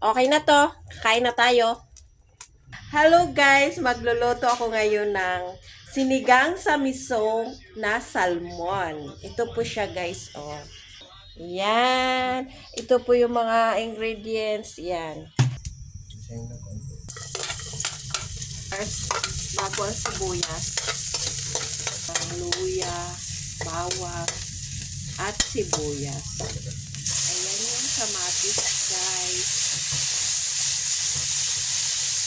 Okay na to. Kain na tayo. Hello guys! Magluluto ako ngayon ng sinigang sa miso na salmon. Ito po siya guys, oh. Yan. Ito po yung mga ingredients. Yan. First, bago ang sibuyas. Ang luya, bawang, at sibuyas. Ayan yung kamatis, guys.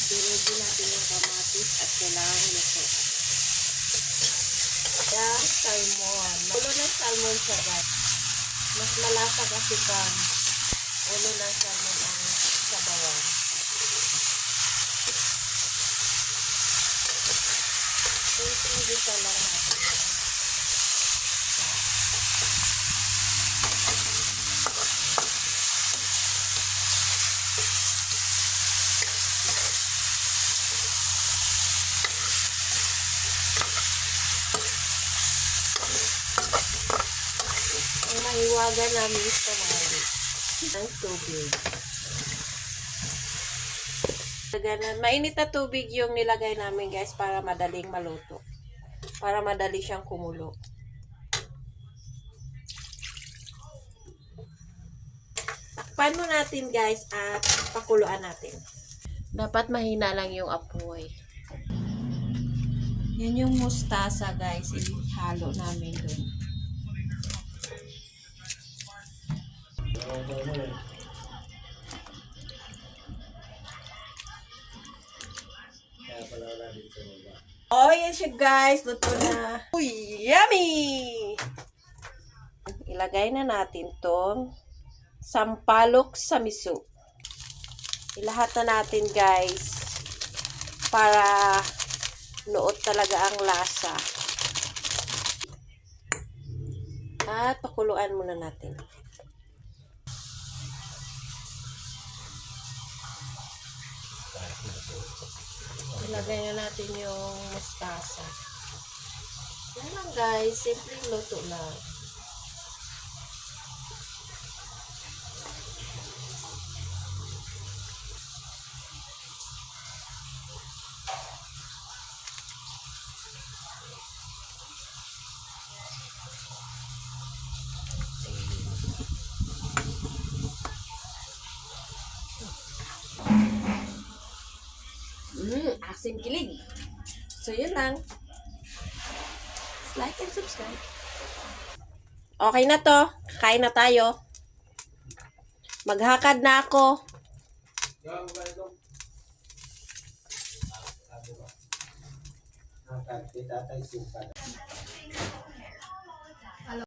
Durugin natin yung kamatis at kailangan nito. Yan, salmon. Ulo ng salmon siya, guys. Mas malasa kasi pag ulo ng salmon ang sabawan. Tingin-tingin lang natin. Ang mahiwaga namin is kamali. Ang tubig. Ganun. Mainit na tubig yung nilagay namin guys para madaling maluto. Para madali siyang kumulo. Takpan mo natin guys at pakuluan natin. Dapat mahina lang yung apoy. Yan yung mustasa guys. Ihalo namin dun. Oh, yan siya guys. Luto na. Uy, yummy! Ilagay na natin tong sampalok sa miso. Ilahat na natin guys. Para nuot talaga ang lasa. At pakuluan muna natin. Ilagay na natin yung mustasa. Yan lang guys, simple luto lang. Asim kilig. So, yun lang. Like and subscribe. Okay na to. Kain na tayo. Maghakad na ako. Tayo suka.